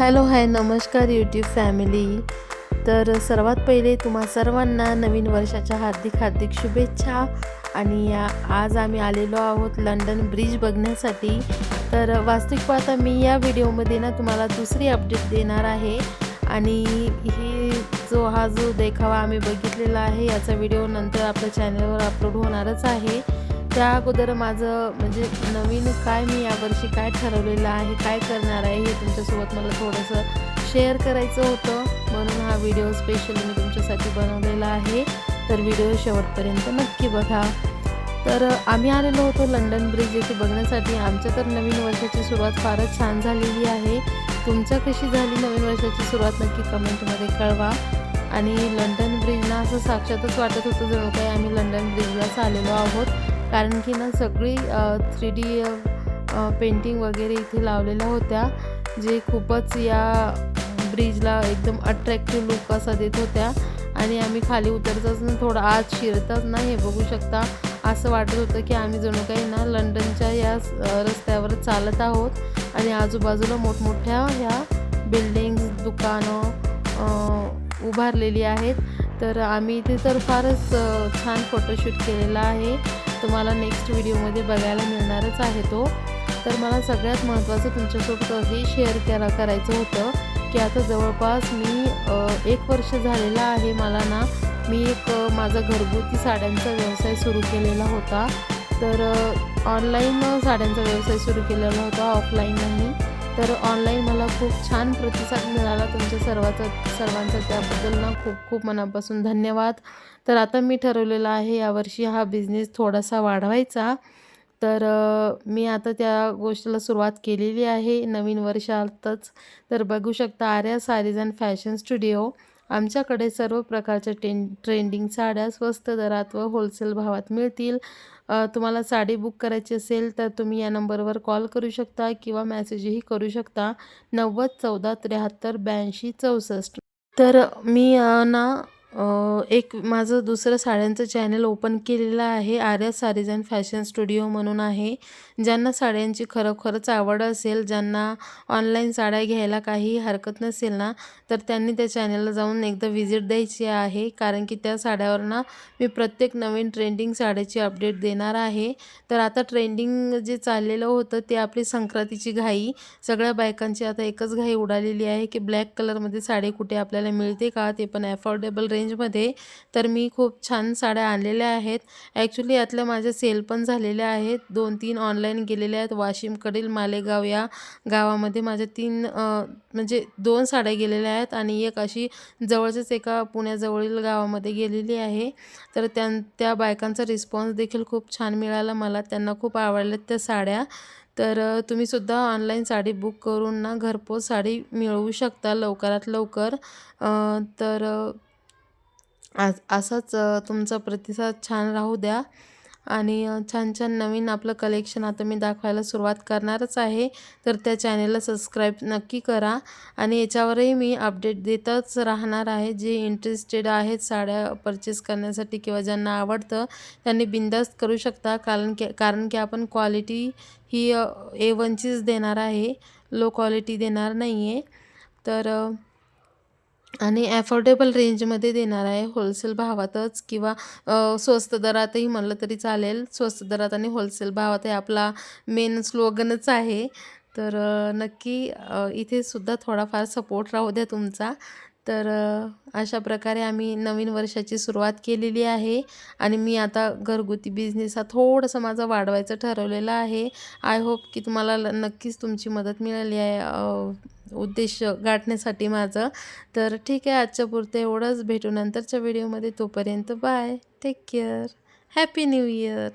Hello hi नमस्कार YouTube family तर सर्वात पहिले तुम्हा सर्वांना नवीन वर्षाच्या हार्दिक हार्दिक शुभेच्छा. आणि या आज आम्ही आलेलो आहोत लंडन ब्रिज बघण्यासाठी. तर वास्तविक पाहता मी या व्हिडिओमध्ये ना तुम्हाला दुसरी अपडेट देणार आहे. आणि ही जो हा जो देखावा आम्ही बघितलेला आहे याचा व्हिडिओ नंतर आपल्या चॅनलवर अपलोड होणारच आहे. त्या अगोदर माझं म्हणजे नवीन काय मी यावर्षी काय ठरवलेलं आहे काय करणार आहे हे तुमच्यासोबत मला थोडंसं शेअर करायचं होतं. म्हणून हा व्हिडिओ स्पेशली मी तुमच्यासाठी बनवलेला आहे. तर व्हिडिओ शेवटपर्यंत नक्की बघा. तर आम्ही आलेलो होतो लंडन ब्रिज येथे बघण्यासाठी. आमच्या तर नवीन वर्षाची सुरुवात फारच छान झालेली आहे. तुमच्या कशी झाली नवीन वर्षाची सुरुवात नक्की कमेंटमध्ये कळवा. आणि लंडन ब्रिजना असं साक्षातच वाटत होतं जणू काही आम्ही लंडन ब्रिजलाच आलेलो आहोत. कारण की ना सगळी थ्री डी पेंटिंग वगैरे इथे लावलेल्या होत्या जे खूपच या ब्रिजला एकदम अट्रॅक्टिव्ह लुक असा देत होत्या. आणि आम्ही खाली उतरताच ना थोडं आत शिरताच ना हे बघू शकता. असं वाटत होतं की आम्ही जणू काही ना लंडनच्या या रस्त्यावर चालत आहोत. आणि आजूबाजूला मोठमोठ्या ह्या बिल्डिंग्स दुकानं उभारलेली आहेत. तर आम्ही इथे तर फारच छान फोटोशूट केलेला आहे. तुम्हाला नेक्स्ट व्हिडिओमध्ये बघायला मिळणारच आहे तो. तर मला सगळ्यात महत्त्वाचं तुमच्यासोबत हे शेअर करा करायचं होतं की आता जवळपास मी एक वर्ष झालेलं आहे मला ना मी एक माझा घरगुती साड्यांचा व्यवसाय सुरू केलेला होता. तर ऑनलाईन साड्यांचा व्यवसाय सुरू केलेला होता ऑफलाईन नाही तर ऑनलाईन मला खूप छान प्रतिसाद मिळाला तुमच्या सर्वाचा सर्वांचा त्याबद्दल ना खूप खूप मनापासून धन्यवाद. तर आता मी ठरवलेलं आहे यावर्षी हा बिझनेस थोडासा वाढवायचा. तर मी आता त्या गोष्टीला सुरुवात केलेली आहे. नवीन वर्षातच तर बघू शकता Arya sarees and fashion studio. आमच्याकडे सर्व प्रकारच्या टेन ट्रेंडिंग साड्या स्वस्त दरात व होलसेल भावात मिळतील. तुम्हाला साडी बुक करायची असेल तर तुम्ही या नंबरवर कॉल करू शकता किंवा मॅसेजही करू शकता. नव्वद चौदा त्र्याहत्तर ब्याऐंशी चौसष्ट. तर मी ना एक माझं दुसरं साड्यांचं चॅनल ओपन केलेलं आहे Arya sarees and fashion studio म्हणून आहे. ज्यांना साड्यांची खरोखरच आवड असेल ज्यांना ऑनलाईन साड्या घ्यायला काही हरकत नसेल ना तर त्यांनी त्या चॅनलला जाऊन एकदा व्हिजिट द्यायची आहे. कारण की त्या साड्यावर ना मी प्रत्येक नवीन ट्रेंडिंग साड्याची अपडेट देणार आहे. तर आता ट्रेंडिंग जे चाललेलं होतं ते आपली संक्रांतीची घाई. सगळ्या बायकांची आता एकच घाई उडालेली आहे की ब्लॅक कलरमध्ये साडी कुठे आपल्याला मिळते का ते पण ॲफोर्डेबल रे रेंजमध्ये तर मी खूप छान साड्या आणलेल्या आहेत. ॲक्च्युली यातल्या माझ्या सेल पण झालेल्या आहेत. दोन तीन ऑनलाईन गेलेल्या आहेत. वाशिमकडील मालेगाव या गावामध्ये माझ्या तीन म्हणजे दोन साड्या गेलेल्या आहेत आणि एक अशी जवळच्याच एका पुण्याजवळील गावामध्ये गेलेली आहे. तर त्या त्या बायकांचा रिस्पॉन्स देखील खूप छान मिळाला मला. त्यांना खूप आवडल्यात त्या साड्या. तर तुम्हीसुद्धा ऑनलाईन साडी बुक करून ना घरपोच साडी मिळवू शकता लवकरात लवकर. तर आज असाच तुमचा प्रतिसाद छान राहू द्या. आणि छान छान नवीन आपलं कलेक्शन आता मी दाखवायला सुरुवात करणारच आहे. तर त्या चॅनेलला सबस्क्राईब नक्की करा. आणि याच्यावरही मी अपडेट देतच राहणार आहे. जे इंटरेस्टेड आहेत साड्या परचेस करण्यासाठी किंवा ज्यांना आवडतं त्यांनी बिंदास्त करू शकता. कारण की कारण की आपण क्वालिटी ही ए वनचीच देणार आहे. लो क्वालिटी देणार नाही आहे तर आणि ॲफोर्डेबल रेंजमध्ये देणार आहे. होलसेल भावातच किंवा स्वस्त दरातही म्हणलं तरी चालेल. स्वस्त दरात आणि होलसेल भावात हे आपला मेन स्लोगनच आहे. तर नक्की इथे सुद्धा थोडाफार सपोर्ट राहू द्या तुमचा. तर अशा प्रकारे आम्ही नवीन वर्षाची सुरुवात केलेली आहे आणि मी आता घरगुती बिझनेस हा थोडंसं माझा वाढवायचं ठरवलेलं आहे. आय होप की तुम्हाला नक्कीच तुमची मदत मिळाली आहे उद्देश गाठण्यासाठी माझं. तर ठीक आहे आजच्या पुरतं एवढंच. भेटू नंतरच्या व्हिडिओमध्ये तोपर्यंत bye take care happy new year